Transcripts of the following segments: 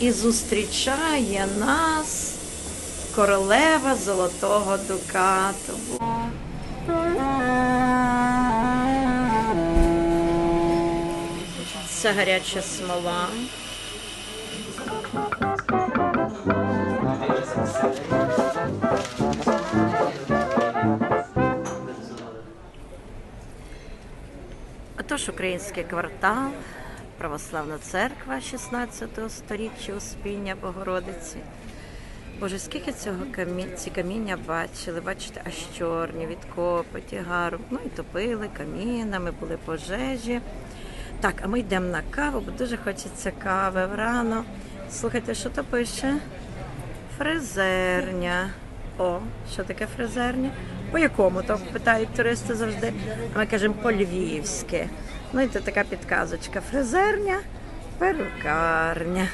І зустрічає нас королева золотого дукату. Це гаряча смола. Отож, український квартал, православна церква 16 століття Успіння Богородиці. Боже, скільки цього камі... ці каміння бачили, бачите, аж чорні, від копоті, гару. Ну і топили камінами, були пожежі. Так, а ми йдемо на каву, бо дуже хочеться кави врано. Слухайте, що то пише? Фрезерня. О, що таке фрезерня? По якому то питають туристи завжди. А ми кажемо по-львівськи. Ну і це така підказочка. Фрезерня, перукарня.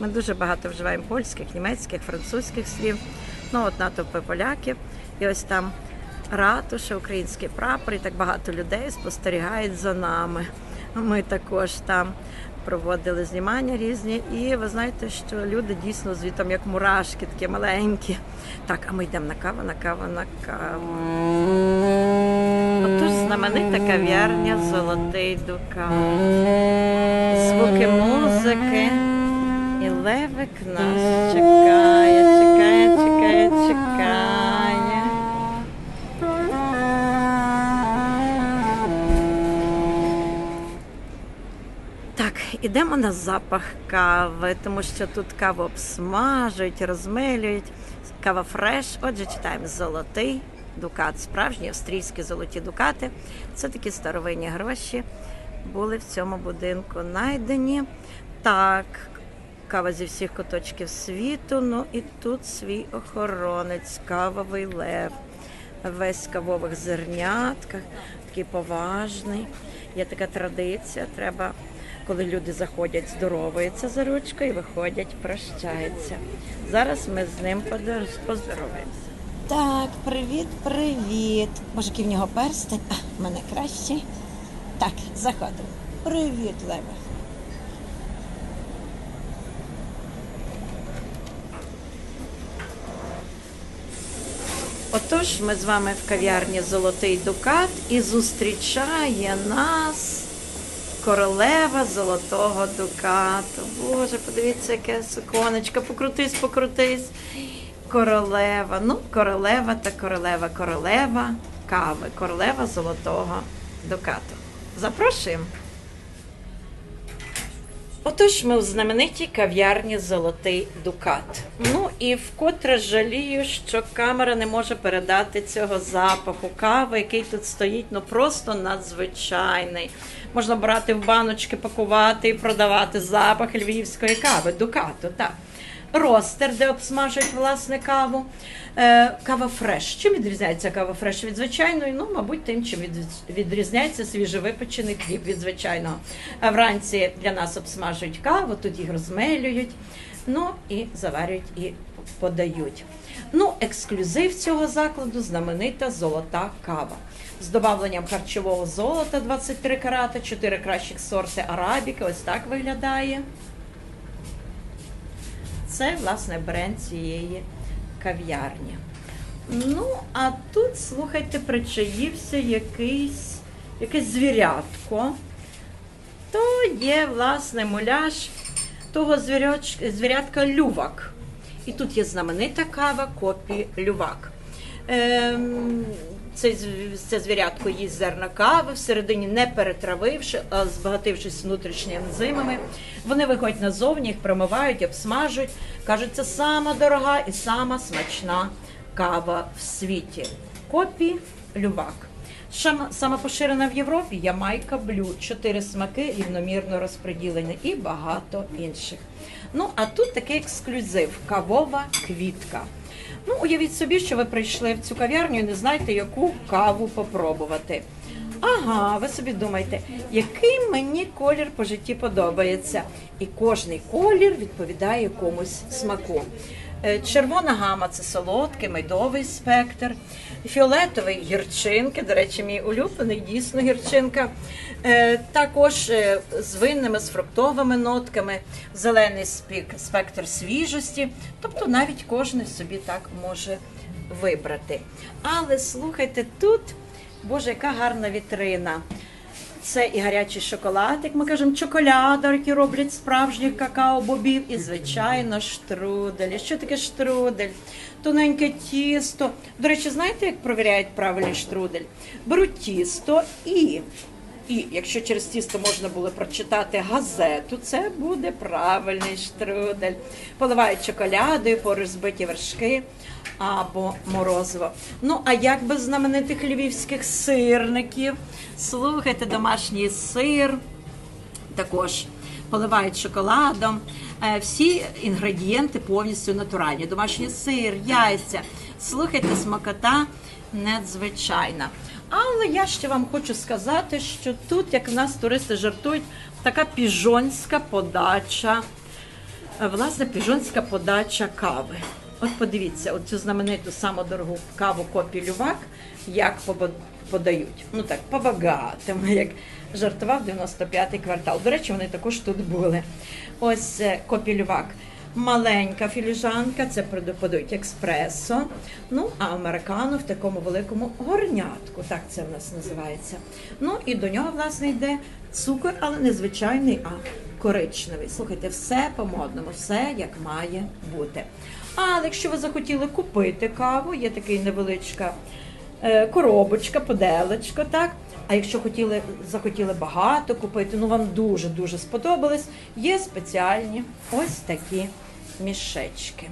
Ми дуже багато вживаємо польських, німецьких, французьких слів. Ну, от натовпи поляків. І ось там ратуша, український прапор, і так багато людей спостерігають за нами. Ми також там проводили знімання різні, і ви знаєте, що люди дійсно звітом як мурашки, такі маленькі. Так, а ми йдемо на каву, на каву, на каву. Отож знаменита кав'ярня Золотий Дукат. Звуки музики. І Левик нас чекає, чекає, чекає, чекає. Так, ідемо на запах кави, тому що тут каву обсмажують, розмилюють. Кава фреш. Отже, читаємо золотий дукат. Справжні австрійські золоті дукати. Це такі старовинні гроші. Були в цьому будинку знайдені. Так, кава зі всіх куточків світу. Ну і тут свій охоронець, кавовий лев. Весь в кавових зернятках, такий поважний. Є така традиція. Треба, коли люди заходять, здороваються за ручку і виходять, прощаються. Зараз ми з ним поздороваємося. Так, привіт, привіт. Може, який в нього перстень? А, мене краще. Так, заходимо. Привіт, Леве. Отож, ми з вами в кав'ярні Золотий Дукат і зустрічає нас королева Золотого Дукату. Боже, подивіться, яке суконечко. Покрутись, покрутись. Королева. Ну, королева та королева, королева кави, королева Золотого Дукату. Запрошуємо. Отож, ми у знаменитій кав'ярні Золотий Дукат. Ну і вкотре жалію, що камера не може передати цього запаху кави, який тут стоїть, ну просто надзвичайний. Можна брати в баночки, пакувати і продавати запах львівської кави, дукату. так. Ростер, де обсмажують власне каву. Е, кава фреш. Чим відрізняється кава фреш від звичайної? Ну, мабуть, тим, чим відрізняється свіжовипечений хліб від звичайного. А вранці для нас обсмажують каву, тут їх розмелюють, ну і заварюють і подають. Ну, ексклюзив цього закладу знаменита золота кава. З добавленням харчового золота 23 карата, 4 кращих сорти арабіки. Ось так виглядає. Це, власне, бренд цієї кав'ярні. Ну, а тут, слухайте, причаївся якийсь, якесь звірятко. То є, власне, муляж того звіряч- звірятка лювак. І тут є знаменита кава копі лювак. Ем, це, зв- це звірятко їсть зерна кави, всередині не перетравивши, а збагатившись внутрішніми ензимами. Вони виходять назовні, їх промивають, обсмажують. Кажуть, це сама дорога і сама смачна кава в світі. Копі лювак. Шам- Сама поширена в Європі Ямайка Блю. Чотири смаки рівномірно розподілені і багато інших. Ну, а тут такий ексклюзив кавова квітка. Ну, уявіть собі, що ви прийшли в цю кав'ярню і не знаєте, яку каву попробувати. Ага, ви собі думаєте, який мені колір по житті подобається. І кожний колір відповідає якомусь смаку. Е, Червона гама це солодкий, медовий спектр. Фіолетовий гірчинки, до речі, мій улюблений, дійсно гірчинка. Е, Також е, з винними, з фруктовими нотками, зелений спектр свіжості. Тобто навіть кожен собі так може вибрати. Але слухайте, тут, Боже, яка гарна вітрина. Це і гарячий шоколад, як ми кажемо, чоколяда, які роблять справжніх какао-бобів, і, звичайно, штрудель. Що таке штрудель? Тоненьке тісто. До речі, знаєте, як провіряють правильний штрудель? Беруть тісто і. І якщо через тісто можна було прочитати газету, це буде правильний штрудель. Поливають чоколядою, поруч збиті вершки або морозиво. Ну, а як без знаменитих львівських сирників? Слухайте, домашній сир також поливають шоколадом. Е, Всі інгредієнти повністю натуральні. Домашній сир, яйця. Слухайте, смакота надзвичайна. Але я ще вам хочу сказати, що тут, як в нас туристи жартують, така піжонська подача, власне, піжонська подача кави. От подивіться, оцю знамениту саму дорогу каву Копі Лювак, як подають. Ну так, по-багатому, як жартував 95-й квартал. До речі, вони також тут були. Ось е, Копі Лювак. Маленька філіжанка, це подають експресо. Ну, а американо в такому великому горнятку, так це в нас називається. Ну і до нього, власне, йде цукор, але не звичайний, а коричневий. Слухайте, все по-модному, все як має бути. Але якщо ви захотіли купити каву, є такий невеличка е, коробочка, поделечко, так. А якщо хотіли, захотіли багато купити, ну вам дуже-дуже сподобались, є спеціальні ось такі мішечки.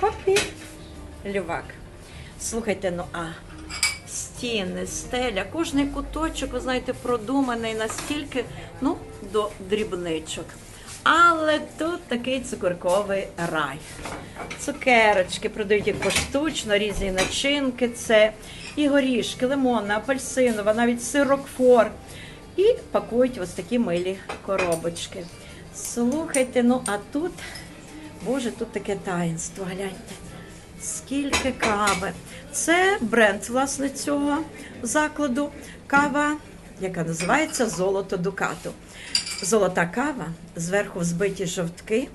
Копі лювак. Слухайте, ну а стіни, стеля, кожний куточок, ви знаєте, продуманий настільки, ну, до дрібничок. Але тут такий цукорковий рай. Цукерочки продають їх поштучно, різні начинки. Це і горішки, лимонна, апельсинова, навіть сир Рокфор. І пакують ось такі милі коробочки. Слухайте, ну а тут, боже, тут таке таїнство, гляньте. Скільки кави. Це бренд власне цього закладу. Кава, яка називається Золото Дукату. Золота кава, зверху взбиті жовтки,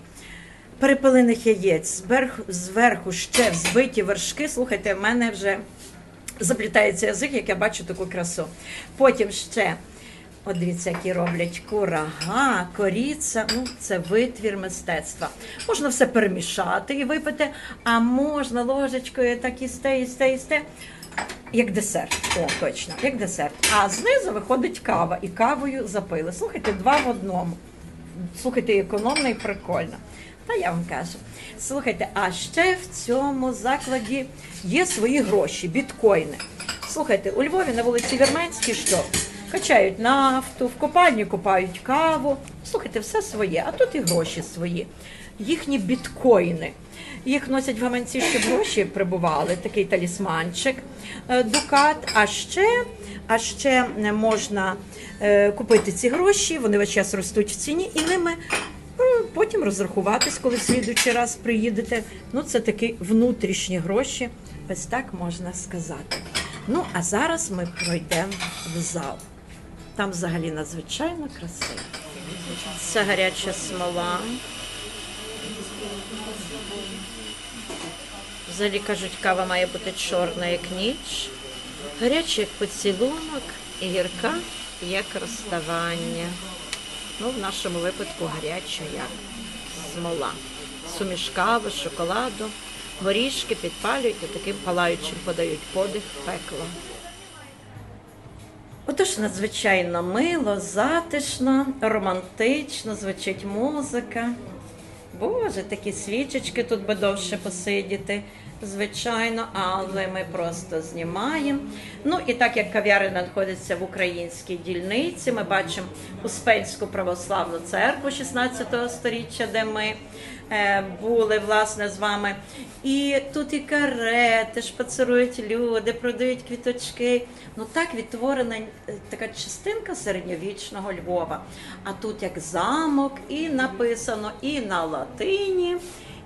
перепилених яєць, зверху, ще взбиті вершки. Слухайте, в мене вже заплітається язик, як я бачу таку красу. Потім ще. От дивіться, які роблять курага, коріця. Ну, це витвір мистецтва. Можна все перемішати і випити, а можна ложечкою так істе, істе, істе. Як десерт, о, точно, як десерт. А знизу виходить кава, і кавою запили. Слухайте, два в одному. Слухайте, економно і прикольно. Та я вам кажу. Слухайте, а ще в цьому закладі є свої гроші, біткоїни. Слухайте, у Львові на вулиці Вірменській що? Качають нафту, в копальні купають каву. Слухайте, все своє, а тут і гроші свої. Їхні біткоїни. Їх носять в гаманці, щоб гроші прибували, такий талісманчик, е, дукат. А ще, а ще можна е, купити ці гроші, вони весь час ростуть в ціні, і ними потім розрахуватись, коли в слідуючий раз приїдете. Ну, це такі внутрішні гроші, ось так можна сказати. Ну, а зараз ми пройдемо в зал. Там взагалі надзвичайно красиво. Це гаряча смола. Взагалі кажуть, кава має бути чорна, як ніч, гаряча, як поцілунок, і гірка, як розставання. Ну, в нашому випадку гаряча, як смола. Суміш кави, шоколаду, горішки підпалюють і таким палаючим подають подих пекла. Отож, надзвичайно мило, затишно, романтично, звучить музика. Боже, такі свічечки тут би довше посидіти. звичайно, але ми просто знімаємо. Ну і так як кав'ярина знаходиться в українській дільниці, ми бачимо Успенську православну церкву 16 століття, де ми були власне з вами. І тут і карети, шпацирують люди, продають квіточки. Ну так відтворена е, така частинка середньовічного Львова. А тут як замок, і написано і на латині,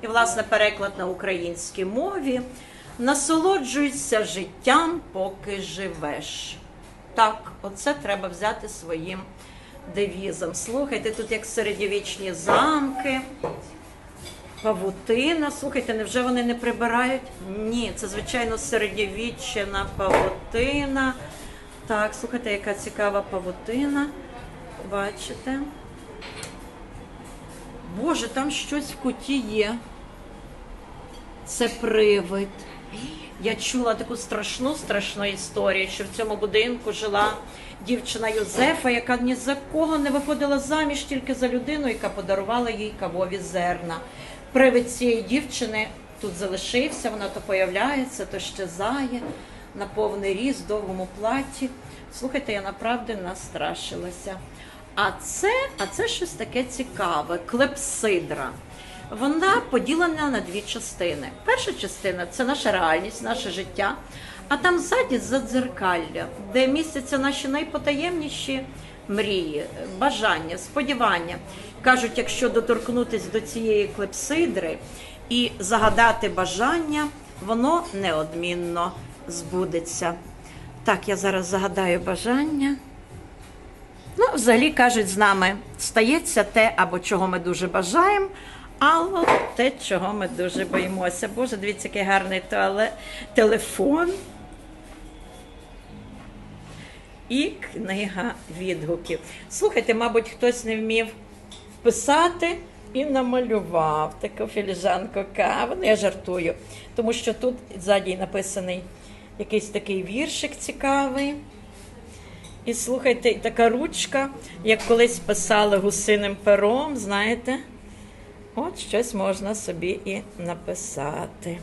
і власне переклад на українській мові. Насолоджуйся життям, поки живеш. Так, оце треба взяти своїм девізом. Слухайте, тут як середньовічні замки. Павутина. Слухайте, невже вони не прибирають? Ні, це звичайно середньовічна павутина. Так, слухайте, яка цікава павутина. Бачите? Боже, там щось в куті є. Це привид. Я чула таку страшну страшну історію, що в цьому будинку жила дівчина Йозефа, яка ні за кого не виходила заміж тільки за людину, яка подарувала їй кавові зерна. Привид цієї дівчини тут залишився, вона то появляється, то щезає на повний ріст, в довгому платі. Слухайте, я направду настрашилася. А це, а це щось таке цікаве, клепсидра. Вона поділена на дві частини. Перша частина це наша реальність, наше життя. А там ззаді задзеркалля, де містяться наші найпотаємніші мрії, бажання, сподівання. Кажуть, якщо доторкнутися до цієї клепсидри і загадати бажання, воно неодмінно збудеться. Так, я зараз загадаю бажання. Ну, взагалі кажуть, з нами стається те, або чого ми дуже бажаємо, або те, чого ми дуже боїмося. Боже, дивіться, який гарний туалет, телефон. І книга відгуків. Слухайте, мабуть, хтось не вмів писати і намалював таку філіжанку кави. Ну, я жартую, тому що тут ззаді написаний якийсь такий віршик цікавий. І слухайте, така ручка, як колись писали гусиним пером, знаєте, от щось можна собі і написати.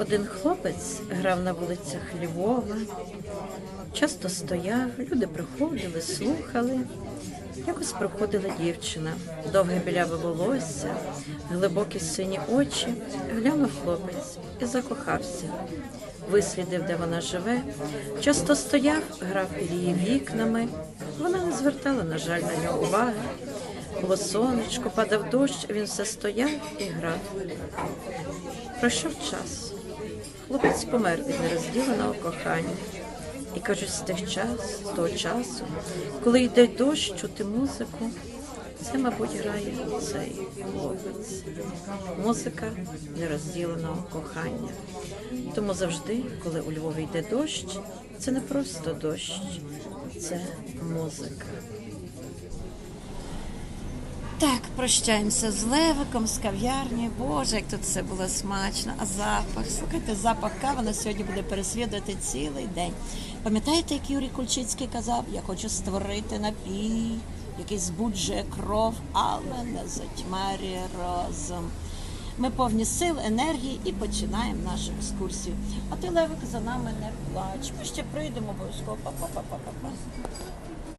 Один хлопець грав на вулицях Львова, часто стояв, люди приходили, слухали. Якось проходила дівчина, довге біляве волосся, глибокі сині очі, глянув хлопець і закохався. Вислідив, де вона живе, часто стояв, грав під її вікнами. Вона не звертала, на жаль, на нього уваги. Було сонечко, падав дощ, він все стояв і грав. Пройшов час. Хлопець помер від нерозділеного кохання. І кажуть, з тих час, з того часу, коли йде дощ, чути музику, це, мабуть, грає цей хлопець. Музика нерозділеного кохання. Тому завжди, коли у Львові йде дощ, це не просто дощ, це музика. Так, прощаємося з Левиком, з кав'ярні. Боже, як тут все було смачно. А запах, слухайте, запах кави на сьогодні буде переслідувати цілий день. Пам'ятаєте, як Юрій Кульчицький казав, я хочу створити напій, який збуджує кров, але не затьмарює розум. Ми повні сил, енергії і починаємо нашу екскурсію. А ти, Левик, за нами не плач. Ми ще прийдемо обов'язково. Па-па-па-па-па.